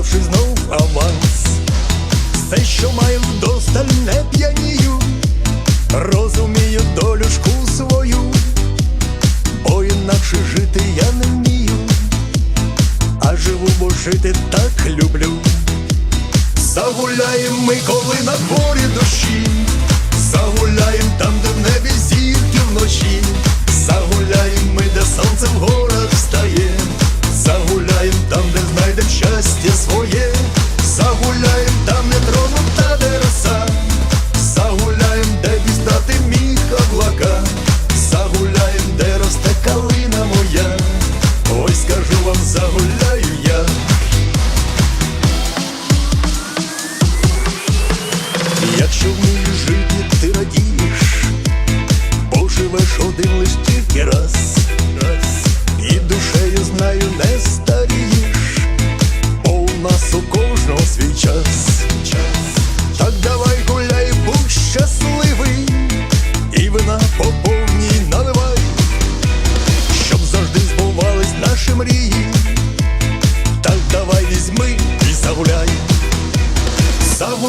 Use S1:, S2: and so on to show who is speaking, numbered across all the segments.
S1: Взявши знов аванс, все, що маю, вдосталь не п'янію, розумію долюшку свою, бо інакше жити я не вмію, а живу, бо жити так люблю. Загуляєм ми, коли на дворі душі, загуляєм там, де в небі зірки вночі. So zahullah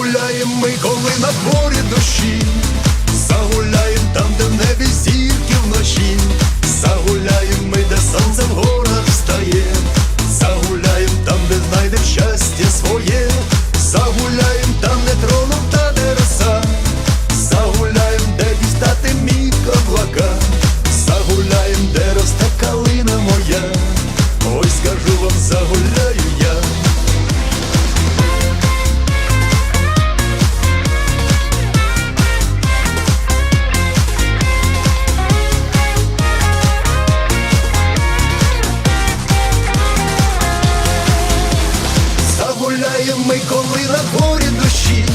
S1: гуляємо ми, коли на дворі дощі. ми, коли на горі душі.